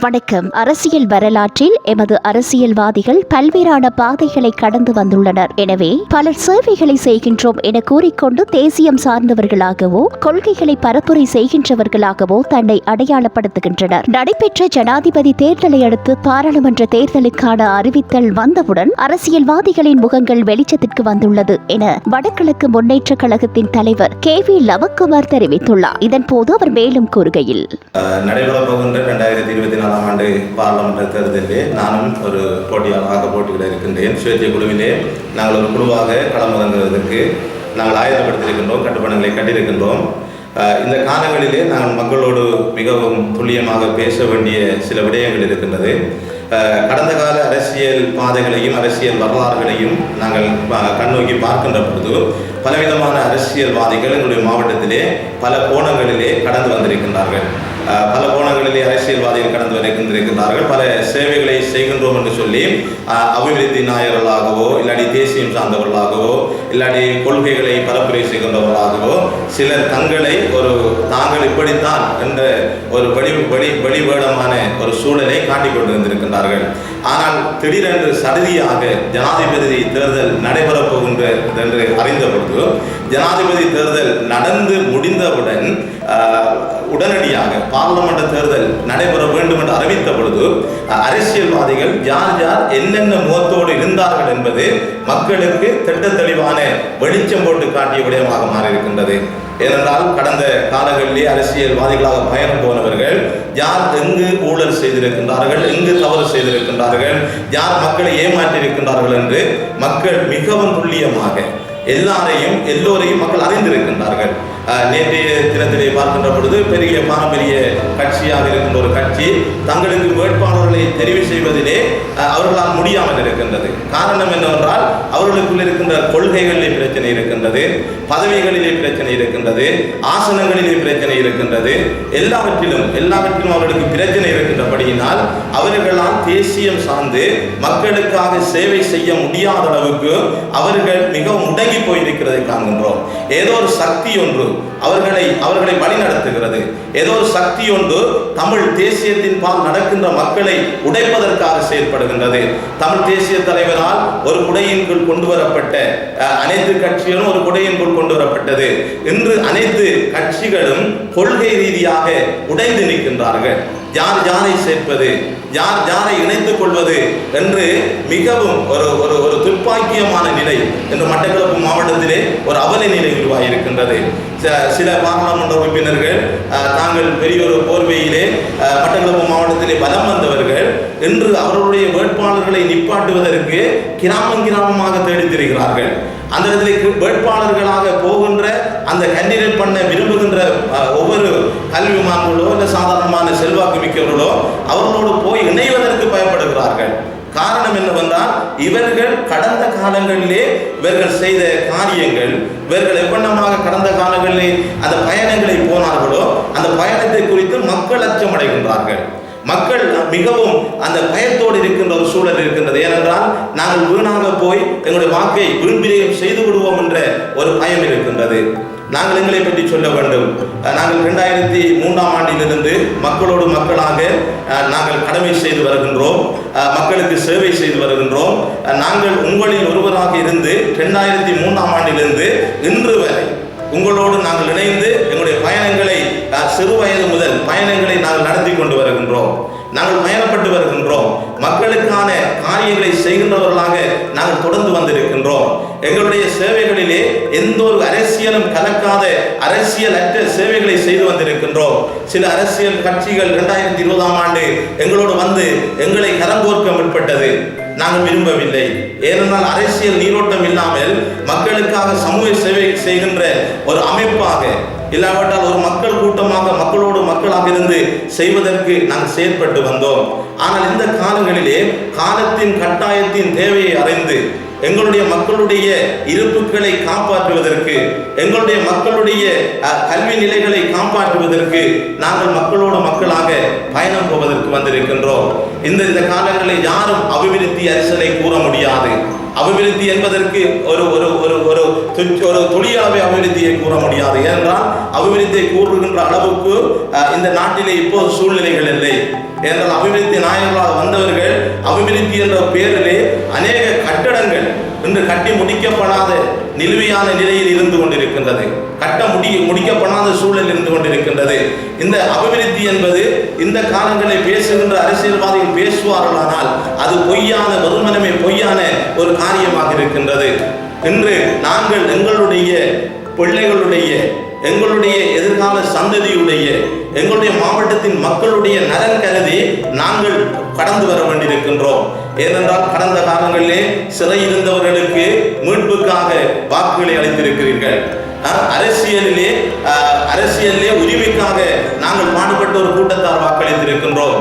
வணக்கம். அரசியல் வரலாற்றில் எமது அரசியல்வாதிகள் பல்வேறான பாதைகளை கடந்து வந்துள்ளனர். எனவே பலர் சேவைகளை செய்கின்றோம் என கூறிக்கொண்டு தேசியம் சார்ந்தவர்களாகவோ கொள்கைகளை பரப்புரை செய்கின்றவர்களாகவோ தன்னை அடையாளப்படுத்துகின்றனர். நடைபெற்ற ஜனாதிபதி தேர்தலை அடுத்து பாராளுமன்ற தேர்தலுக்கான அறிவித்தல் வந்தவுடன் அரசியல்வாதிகளின் முகங்கள் வெளிச்சத்திற்கு வந்துள்ளது என வடகிழக்கு முன்னேற்ற கழகத்தின் தலைவர் கே வி லவக்குமார் தெரிவித்துள்ளார். இதன்போது அவர் மேலும் கூறுகையில் இருபத்தி நாலாம் ஆண்டு பாராளுமன்ற தேர்தலிலே நானும் ஒரு போட்டியாளராக போட்டியிட இருக்கின்றேன். சுயேட்சை குழுவிலே நாங்கள் ஒரு குழுவாக களமிறங்குவதற்கு நாங்கள் ஆயுதப்படுத்தியிருக்கின்றோம் கட்டுப்பாடுகளை கட்டியிருக்கின்றோம் இந்த காலங்களிலே நாங்கள் மக்களோடு மிகவும் துல்லியமாக பேச வேண்டிய சில விடயங்கள் இருக்கின்றது. கடந்த கால அரசியல் பாதைகளையும் அரசியல் வரலாறுகளையும் நாங்கள் கண்ணோக்கி பார்க்கின்ற பொழுது பலவிதமான அரசியல்வாதிகள் எங்களுடைய மாவட்டத்திலே பல கோணங்களிலே கடந்து வந்திருக்கின்றார்கள். பல கோணங்களிலே அரசியல்வாதிகள் கடந்து வருகின்றிருக்கின்றார்கள் பல சேவைகளை செய்கின்றோம் என்று சொல்லி அபிவிருத்தி நாயகர்களாகவோ இல்லாட்டி தேசியம் சார்ந்தவர்களாகவோ இல்லாட்டி கொள்கைகளை பரப்புரை செய்கின்றவர்களாகவோ சிலர் தங்களை ஒரு தாங்கள் இப்படித்தான் என்ற ஒரு வழி வழி வெளிவேடமான ஒரு சூழலை காட்டிக் கொண்டிருந்திருக்கின்றார்கள். ஆனால் திடீரென்று சடுதியாக ஜனாதிபதி தேர்தல் நடைபெறப் போகின்றது என்று அறிந்த ஜனாதிபதி தேர்தல் நடந்து முடிந்தவுடன் ஆஹ், உடனடியாக பாராளுமன்ற தேர்தல் நடைபெற வேண்டும் என்று அறிவித்த பொழுது அரசியல்வாதிகள் யார் யார் என்னென்ன முகத்தோடு இருந்தார்கள் என்பது மக்களுக்கு திட்ட தெளிவான வெளிச்சம் போட்டு காட்டிய விடயமாக மாறியிருக்கின்றது. ஏனென்றால் கடந்த காலங்களிலே அரசியல்வாதிகளாக பயணம் போனவர்கள் யார் எங்கு ஊழல் செய்திருக்கின்றார்கள் எங்கு தவறு செய்திருக்கின்றார்கள் யார் மக்களை ஏமாற்றியிருக்கின்றார்கள் என்று மக்கள் மிகவும் துல்லியமாக எல்லாரையும் எல்லோரையும் மக்கள் அறிந்திருக்கின்றார்கள். நேற்றைய தினத்திலே பார்க்கின்ற பொழுது பெரிய பாரம்பரிய கட்சியாக இருக்கின்ற ஒரு கட்சி தங்களுக்கு வேட்பாளர்களை தெரிவு செய்வதிலே அவர்களால் முடியாமல் இருக்கின்றது. காரணம் என்னவென்றால் அவர்களுக்குள் இருக்கின்ற கொள்கைகளிலே பிரச்சனை இருக்கின்றது பதவிகளிலே பிரச்சனை இருக்கின்றது ஆசனங்களிலே பிரச்சனை இருக்கின்றது. எல்லாவற்றிலும் எல்லாவற்றிலும் அவர்களுக்கு பிரச்சனை இருக்கின்றபடியினால் அவர்களால் தேசியம் சார்ந்து மக்களுக்காக சேவை செய்ய முடியாத அளவுக்கு அவர்கள் மிகவும் முடங்கி போயிருக்கிறதை காண்கின்றோம். ஏதோ ஒரு சக்தி ஒன்று அவர்களை அவர்களை வழிநடத்துகிறது. ஏதோ ஒரு சக்தி ஒன்று தமிழ் தேசியத்தின் பால் நடக்கின்ற மக்களை உடைப்பதற்காக செயல்படுகின்றது தமிழ் தேசிய தலைவரால் ஒரு குடையின்குள் கொண்டு வரப்பட்ட அஹ், அனைத்து கட்சிகளும் ஒரு குடையின்குள் கொண்டு வரப்பட்டது. இன்று அனைத்து கட்சிகளும் கொள்கை ரீதியாக உடைந்து நிற்கின்றார்கள். யார் யாரை சேர்ப்பது? யார் யாரை இணைத்துக் கொள்வது என்று மிகவும் ஒரு ஒரு ஒரு துப்பாக்கியமான நிலை என்று மட்டக்களப்பு மாவட்டத்திலே ஒரு அவல நிலை உருவாகியிருக்கின்றது. சில பாராளுமன்ற உறுப்பினர்கள் தாங்கள் பெரிய ஒரு போர்வையிலே மட்டக்களப்பு மாவட்டத்திலே பலம் வந்தவர்கள் இன்று அவர்களுடைய வேட்பாளர்களை நிப்பாட்டுவதற்கு கிராமம் கிராமமாக தேடித் திரிகிறார்கள் அந்த இடத்துல வேட்பாளர்களாக போகின்ற அந்த கண்ணீரில் பண்ண விரும்புகின்ற ஒவ்வொரு ஒவ்வொரு கல்விமான்களோ இல்லை சாதாரணமான செல்வாக்கு மிக்கவர்களோ அவர்களோடு போய் சொன்னால் இவர்கள் கடந்த காலங்களிலே இவர்கள் செய்த காரியங்கள் இவர்கள் எவ்வண்ணமாக கடந்த காலங்களிலே அந்த பயணங்களை போனார்களோ அந்த பயணத்தை குறித்து மக்கள் அச்சமடைகின்றார்கள். மக்கள் மிகவும் அந்த பயத்தோடு இருக்கின்ற ஒரு சூழல் இருக்கின்றது. ஏனென்றால் நாங்கள் வீணாக போய் எங்களுடைய வாக்கை வீண்பிரியம் செய்து விடுவோம் என்ற ஒரு பயம் இருக்கின்றது. நாங்கள் எங்களை பற்றி சொல்ல வேண்டும். நாங்கள் ரெண்டாயிரத்தி மூன்றாம் ஆண்டிலிருந்து மக்களோடு மக்களாக நாங்கள் கடமை செய்து வருகின்றோம். மக்களுக்கு சேவை செய்து வருகின்றோம். நாங்கள் உங்களில் ஒருவராக இருந்து ரெண்டாயிரத்தி மூன்றாம் ஆண்டிலிருந்து இன்று வரை உங்களோடு நாங்கள் இணைந்து எங்களுடைய பயணங்களை அஹ், சிறு வயது முதல் பயணங்களை நாங்கள் நடத்தி கொண்டு வருகின்றோம். நாங்கள் பயணப்பட்டு வருகின்றோம். மக்களுக்கான காரியங்களை செய்கின்றவர்களாக நாங்கள் தொடர்ந்து வந்திருக்கின்றோம். எங்களுடைய சேவைகளிலே எந்த ஒரு அரசியலும் கலக்காத அரசியல் அற்ற சேவைகளை செய்து வந்திருக்கின்றோம். சில அரசியல் கட்சிகள் இரண்டாயிரத்தி இருபதாம் ஆண்டு எங்களோடு வந்து எங்களை கரங்கோர்க்க முற்பட்டது. நாங்கள் விரும்பவில்லை. ஏனென்றால் அரசியல் நீரோட்டம் இல்லாமல் மக்களுக்காக சமூக சேவை செய்கின்ற ஒரு அமைப்பாக இல்லாவிட்டால் ஒரு மக்கள் மக்களோடு மக்களாக இருந்து செய்வதற்கு நாங்கள் செயற்பட்டு வந்தோம். ஆனால் இந்த காலங்களிலே காலத்தின் கட்டாயத்தின் தேவையை அறிந்து எங்களுடைய மக்களுடைய இருப்புகளை காப்பாற்றுவதற்கு எங்களுடைய மக்களுடைய கல்வி நிலைகளை காப்பாற்றுவதற்கு நாங்கள் மக்களோடு மக்களாக பயணம் போவதற்கு வந்திருக்கின்றோம். இந்த இந்த காலங்களில் யாரும் அபிவிருத்தி அரசலை கூற முடியாது. அபிவிருத்தி என்பதற்கு ஒரு ஒரு ஒரு ஒரு ஒரு துளியாவே அபிவிருத்தியை கூற முடியாது. ஏனென்றால் அபிவிருத்தியை கூறுகின்ற அளவுக்கு இந்த நாட்டிலே இப்போது சூழ்நிலைகள் இல்லை. ஏனென்றால் அபிவிருத்தி நாயகர்களாக வந்தவர்கள் அபிவிருத்தி என்ற பெயரிலே அநேக கட்டடங்கள் இன்று கட்டி முடிக்கப்படாத நிலுவையான நிலையில் இருந்து கொண்டிருக்கின்றது. கட்ட முடி முடிக்கப்படாத சூழல் இருந்து கொண்டிருக்கின்றது. இந்த அபிவிருத்தி என்பது இந்த காலங்களை பேசுகின்ற அரசியல்வாதிகள் பேசுவார்களானால் அது பொய்யான வெறுமனமே பொய்யான ஒரு காரியமாக இருக்கின்றது. இன்று நாங்கள் எங்களுடைய பிள்ளைகளுடைய எங்களுடைய எதிர்கால சந்ததியுடைய எங்களுடைய மாவட்டத்தின் மக்களுடைய நலன் கருதி நாங்கள் கடந்து வர வேண்டியிருக்கின்றோம். ஏனென்றால் கடந்த காலங்களிலே சிறை இருந்தவர்களுக்கு மீட்புக்காக வாக்குகளை அளித்திருக்கிறீர்கள். அரசியலிலே அரசியலிலே உரிமைக்காக நாங்கள் பாடுபட்ட ஒரு கூட்டத்தார் வாக்களித்திருக்கின்றோம்.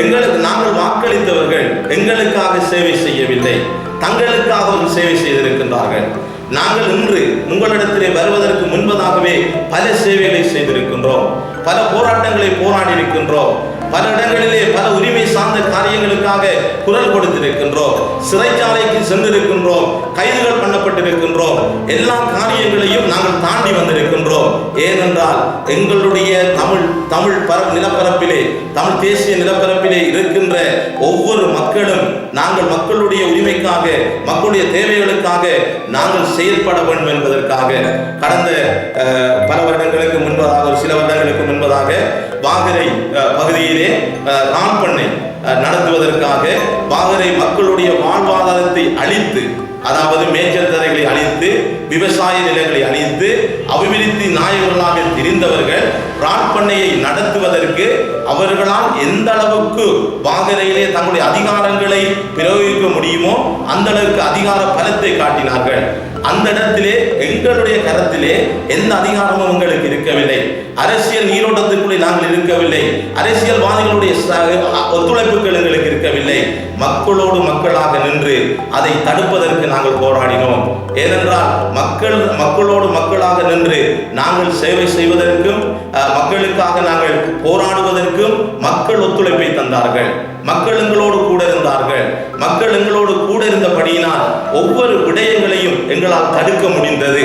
எங்களுக்கு நாங்கள் வாக்களித்தவர்கள் எங்களுக்காக சேவை செய்யவில்லை. தங்களுக்காக ஒரு சேவை செய்திருக்கின்றார்கள். நாங்கள் இன்று உங்களிடத்திலே வருவதற்கு முன்பதாகவே பல சேவைகளை செய்திருக்கின்றோம். பல போராட்டங்களை போராடி இருக்கின்றோம் பல இடங்களிலே பல உரிமை சார்ந்த காரியங்களுக்காக குரல் கொடுத்திருக்கின்றோம். சிறைச்சாலைக்கு சென்றிருக்கின்றோம் கைதுகள் பண்ணப்பட்டிருக்கின்றோம் எல்லா காரியங்களையும் நாங்கள் தாண்டி வந்திருக்கின்றோம். ஏனென்றால் எங்களுடைய தமிழ் தமிழ் பர நிலப்பரப்பிலே தமிழ் தேசிய நிலப்பரப்பிலே இருக்கின்ற ஒவ்வொரு மக்களும் நாங்கள் மக்களுடைய உரிமைக்காக மக்களுடைய தேவைகளுக்காக நாங்கள் செயல்பட வேண்டும் என்பதற்காக கடந்த அஹ், பல வருடங்களுக்கு முன்பதாக ஒரு சில வருடங்களுக்கு முன்பதாக வாகரை பகுதியிலே அஹ், பண்ணை நடத்துவதற்காக வாகரை மக்களுடைய வாழ்வாதாரத்தை அழித்து அதாவது மேய்ச்சல் தரைகளை அழித்து விவசாய நிலங்களை அழித்து அபிவிருத்தி நாயகர்களாக தெரிந்தவர்கள் ரான் பண்ணையை நடத்துவதற்கு அவர்களால் எந்த அளவுக்கு வாகரையிலே தங்களுடைய அதிகாரங்களை பிரயோகிக்க முடியுமோ அந்த அளவுக்கு அதிகார பலத்தை காட்டினார்கள். அந்த இடத்திலே எங்களுடைய கரத்திலே எந்த அதிகாரமும் உங்களுக்கு இருக்கவில்லை. அரசியல் நீரோட்டத்துக்குள்ளே நாங்கள் இருக்கவில்லை. அரசியல்வாதிகளுடைய ஒத்துழைப்புகள் எங்களுக்கு இருக்கவில்லை. மக்களோடு மக்களாக நின்று அதை தடுப்பதற்கு நாங்கள் போராடினோம். ஏனென்றால் மக்கள் மக்களோடு மக்களாக நின்று நாங்கள் சேவை செய்வதற்கும் மக்களுக்காக நாங்கள் போராடுவதற்கும் மக்கள் ஒத்துழைப்பை தந்தார்கள். மக்கள் எங்களோடு கூட இருந்தார்கள். மக்கள் எங்களோடு கூட இருந்தபடியினால் ஒவ்வொரு விடயங்களையும் எங்களால் தடுக்க முடிந்தது.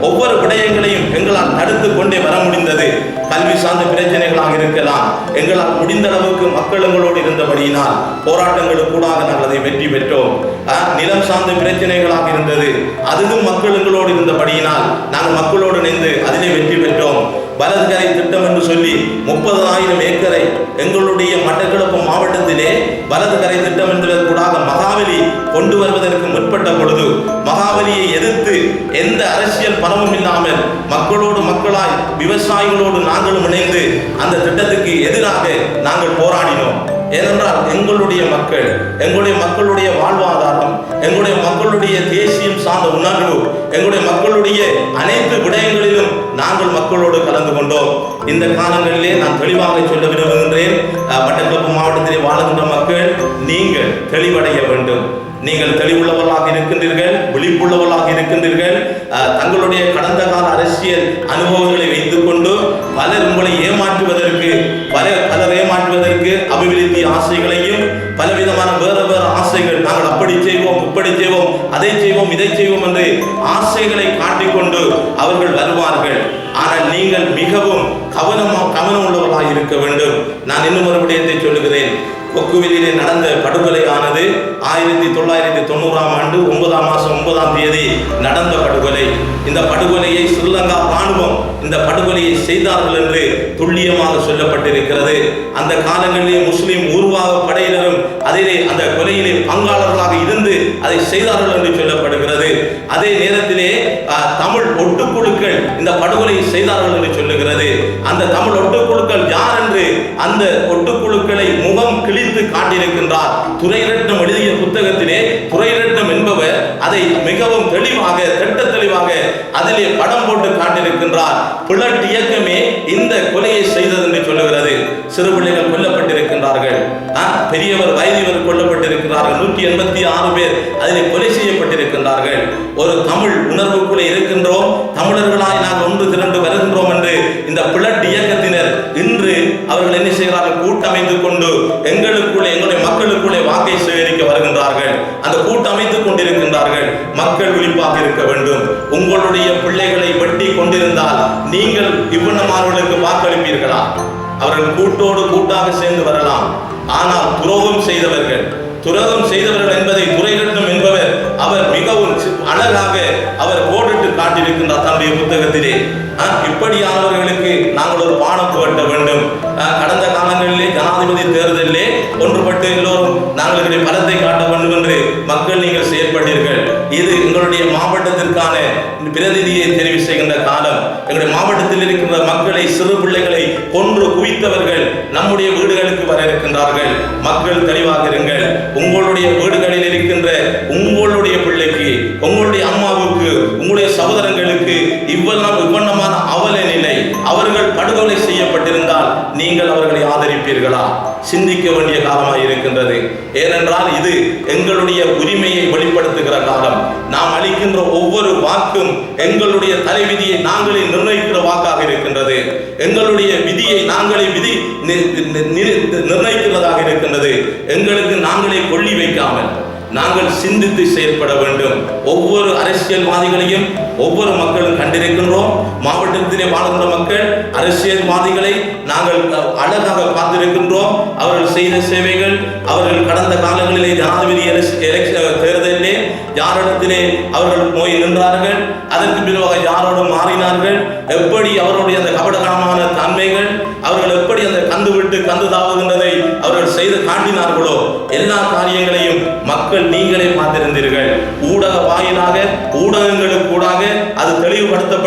ஒவ்வொரு விடயங்களையும் எங்களால் தடுத்து கொண்டே வர முடிந்தது. கல்வி சார்ந்த பிரச்சனைகளாக இருக்கலாம். எங்களால் முடிந்த அளவுக்கு மக்கள் எங்களோடு இருந்தபடியினால் போராட்டங்களுக்கூடாக நாங்கள் அதை வெற்றி பெற்றோம். அஹ், நிலம் சார்ந்த பிரச்சனைகளாக இருந்தது. அதுவும் மக்கள் எங்களோடு இருந்தபடியினால் நாங்கள் மக்களோடு இணைந்து அதிலே வெற்றி பெற்றோம். வலதுகரை திட்டம் என்று சொல்லி முப்பதாயிரம் ஏக்கரை எங்களுடைய மட்டக்கிழப்பு மாவட்டத்திலே வலதுகரை திட்டம் என்பதற்கூடாக மகாவலி கொண்டு வருவதற்கு முற்பட்ட பொழுது மகாவலியை எதிர்த்து எந்த அரசியல் பணமும் இல்லாமல் மக்களோடு மக்களாய் விவசாயிகளோடு நாங்களும் இணைந்து அந்த திட்டத்துக்கு எதிராக நாங்கள் போராடினோம். ஏனென்றால் எங்களுடைய மக்கள் எங்களுடைய மக்களுடைய வாழ்வாதாரம் எங்களுடைய மக்களுடைய தேசியம் சார்ந்த உணர்வு எங்களுடைய மக்களுடைய அனைத்து விடயங்களிலும் நாங்கள் மக்களோடு கலந்து கொண்டோம். இந்த காலங்களிலே நான் தெளிவாக சொல்ல விரும்புகின்றேன். மட்டக்களப்பு மாவட்டத்திலே வாழுகின்ற மக்கள் நீங்கள் தெளிவடைய வேண்டும். நீங்கள் தெளிவுள்ளவர்களாக இருக்கின்றீர்கள் விழிப்புள்ளவர்களாக இருக்கின்றீர்கள். அஹ், தங்களுடைய கடந்த கால அரசியல் அனுபவங்களை வைத்துக்கொண்டு பலர் உங்களை ஏமாற்றுவதற்கு பல பலர் ஏமாற்றுவதற்கு அபிவிருத்தி ஆசைகளையும் பலவிதமான இப்படி செய்வோம் அதை செய்வோம் இதை செய்வோம் என்று ஆசைகளை காட்டிக்கொண்டு அவர்கள் வருவார்கள். ஆனால் நீங்கள் மிகவும் கவனமாக கவனம் உள்ளவர்களாக இருக்க வேண்டும். நான் இன்னும் ஒரு விடயத்தை சொல்லுகிறேன். கொக்குவிலே நடந்த படுகொலையானது ஆயிரத்தி தொள்ளாயிரத்தி தொண்ணூறாம் ஆண்டு ஒன்பதாம் மாதம் ஒன்பதாம் தேதி நடந்த படுகொலை. இந்த படுகொலையை ஸ்ரீலங்கா இந்த படுகொலையை செய்தார்கள் என்று துல்லியமாக சொல்லப்பட்டிருக்கிறது. அந்த காலங்களிலே முஸ்லிம் உருவாக படையினரும் அதிலே அந்த கொலையிலே பங்காளர்களாக இருந்து அதை செய்தார்கள் என்று சொல்லப்படுகிறது. அதே நேரத்திலே தமிழ் ஒட்டுக்குழுக்கள் இந்த படுகொலையை செய்தார்கள் என்று சொல்லுகிறது. அந்த தமிழ் ஒட்டுக்குழுக்கள் யார் என்று அந்த ஒட்டுக்குழுக்களை முகம் கிழித்து காட்டியிருக்கின்றார். துரைரட்னம் அதிலே படம் போட்டு காட்டியிருக்கின்றார். புலட் இயக்கமே இந்த கொலையை செய்தது என்று சொல்லுகிறது. சிறு பிள்ளைகள் கொல்லப்பட்டிருக்கின்றார்கள். பெரியவர் வயதிவர் கொல்லப்பட்டிருக்கிறார்கள். நூற்றி எண்பத்தி ஆறு பேர் அதிலே கொலை செய்யப்பட்டிருக்கின்றார்கள். ஒரு தமிழ் உணர்வுக்குள்ளே இருக்கின்றோம். தமிழர்களாய் நாங்கள் ஒன்று திரண்டு வருகின்றோம் என்று இந்த பிளட் இயக்கத்தினர் இன்று அவர்கள் என்ன செய்கிறார்கள்? கூட்டமைத்துக் கொண்டு எங்களுக்குள்ளே எங்களுடைய மக்களுக்குள்ளே வாக்கை சேகரிக்க வருகின்றார்கள். அந்த கூட்டமைத்துக் கொண்டிருக்கின்றார்கள். மக்கள் விழிப்பாக இருக்க வேண்டும். உங்களுடைய பிள்ளைகளை வெட்டி கொண்டிருந்தால் நீங்கள் இவ்வண்ணமானவர்களுக்கு வாக்களிப்பீர்களா? அவர்கள் கூட்டோடு கூட்டாக சேர்ந்து வரலாம். ஆனால் துரோகம் செய்தவர்கள் துரோகம் செய்தவர்கள் என்பதை துறைகட்டும் என்பவர் அவர் மிகவும் அழகாக அவர் கோடிட்டு காட்டியிருக்கின்றார் தன்னுடைய புத்தகத்திலே. ஆஹ், இப்படியானவர்களுக்கு நாங்கள் ஒரு பாடம் புகட்ட வேண்டும். ஆஹ், கடந்த காலங்களிலே ஜனாதிபதி தேர்தலிலே ஒன்றுபட்டு எல்லோரும் நாங்கள் பலத்தை காட்ட வேண்டும் என்று மக்கள் நீங்கள் செயல்பட்டீர்கள் இது எங்களுடைய மாவட்டத்திற்கான பிரதிநிதியை தெரிவு செய்கின்ற காலம். எங்களுடைய மாவட்டத்தில் இருக்கின்ற மக்களை சிறு பிள்ளைகளை கொன்று குவித்தவர்கள் நம்முடைய வீடுகளுக்கு வர இருக்கின்றார்கள். மக்கள் தெளிவாக இருங்கள். உங்களுடைய வீடுகளில் இருக்கின்ற உங்களுடைய பிள்ளைக்கு உங்களுடைய அம்மாவுக்கு உங்களுடைய சகோதரன் ஆதரிப்பீர்களா சிந்திக்க வேண்டிய காலமாக இருக்கின்றது. ஏனென்றால் இது எங்களுடைய உரிமையை வெளிப்படுத்துகிற காலம். நாம் அளிக்கின்ற ஒவ்வொரு வாக்கும் எங்களுடைய தலைவிதியை நாங்களே நிர்ணயிக்கிற வாக்காக இருக்கின்றது. எங்களுடைய விதியை நாங்களே விதி நிர்ணயிக்கிறதாக இருக்கின்றது. எங்களுக்கு நாங்களே நாங்கள் சிந்தித்து செயல்பட வேண்டும். ஒவ்வொரு அரசியல்வாதிகளையும் ஒவ்வொரு மக்களும் கண்டிருக்கின்றோம். மாவட்டத்திலே வாழ்கின்ற மக்கள் அரசியல்வாதிகளை நாங்கள் அழகாக பார்த்திருக்கின்றோம். அவர்கள் செய்த சேவைகள் அவர்கள் கடந்த காலங்களிலே ஜனாதிபதி தேர்தலிலே யாரிடத்திலே அவர்கள் போய் நின்றார்கள். அதற்கு பிறகு யாரோடு மாறினார்கள்? எப்படி அவருடைய அந்த கபடகரமான தன்மைகள் அவர்கள் எப்படி அந்த கந்து விட்டு கந்து தாவுகின்றதை அவர்கள் செய்து காட்டினார்களோ? எல்லா காரியங்களும் மக்கள் நீங்களே பார்த்திருந்தீர்கள். ஊடக வாயிலாக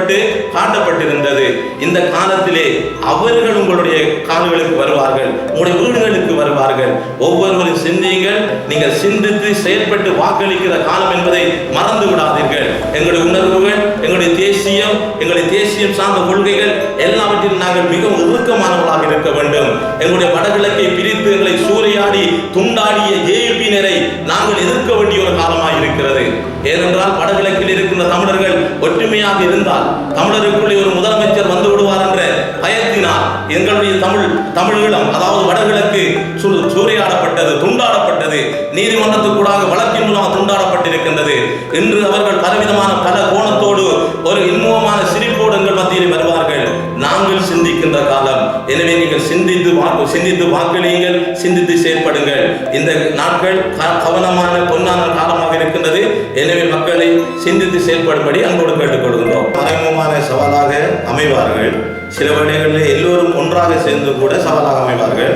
தெளிவுபடுத்தப்பட்டு காட்டப்பட்டிருந்தது. இந்த காலத்திலே அவர்கள் உங்களுடைய கால்களுக்கு வருவார்கள் உங்களுடைய வீடுகளுக்கு வருவார்கள். ஒவ்வொருவரும் சிந்தியுங்கள் நீங்கள் சிந்தித்து செயல்பட்டு வாக்களிக்கிற காலம் என்பதை மறந்து விடாதீர்கள் எங்களுடைய உணர்வுகள் எங்களுடைய தேசியம் எங்களுடைய தேசியம் சார்ந்த கொள்கைகள் எல்லாவற்றிலும் நாங்கள் மிகவும் இறுக்கமானவர்களாக இருக்க வேண்டும். எங்களுடைய வடகிழக்கை பிரித்து எங்களை சூறையாடி துண்டாடிய ஏபினரை நாங்கள் எதிர்க்க வேண்டிய ஒரு காலமாக இருக்கிறது. ஏனென்றால் வடகிழக்கில் இருக்கின்ற தமிழர்கள் ஒற்றுமையாக இருந்தால் தமிழருக்குள்ளே ஒரு முதலமைச்சர் வந்து விடுவார் என்ற பயத்தினால் எங்களுடைய தமிழ் தமிழீழம் அதாவது வடகிழக்கு சூறையாடப்பட்டது துண்டாடப்பட்டது நீதிமன்றத்துக்கூடாக வழக்கின் மூலம் துண்டாடப்பட்டிருக்கின்றது இன்று அவர்கள் பலவிதமான பல கோணத்தோடு ஒரு இன்முகமான நீங்கள் சிந்தித்து வாக்கு சிந்தித்து வாக்களியுங்கள் சிந்தித்து செயல்படுங்கள் இந்த நாட்கள் கவனமான பொன்னான காலமாக இருக்கின்றது. எனவே மக்களை சிந்தித்து செயல்படும்படி அன்போடு கேட்டுக்கொள்கின்றோம். மறைமுகமான சவாலாக அமைவார்கள். சில வேளைகளில் எல்லோரும் ஒன்றாக சேர்ந்து கூட சவாலாக அமைவார்கள்.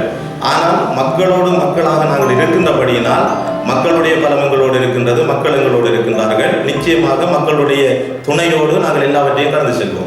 ஆனால் மக்களோடு மக்களாக நாங்கள் இருக்கின்றபடியினால் மக்களுடைய பலம் எங்களோடு இருக்கின்றது மக்கள் எங்களோடு இருக்கின்றார்கள். நிச்சயமாக மக்களுடைய துணையோடு நாங்கள் எல்லாவற்றையும் கடந்து செல்வோம்.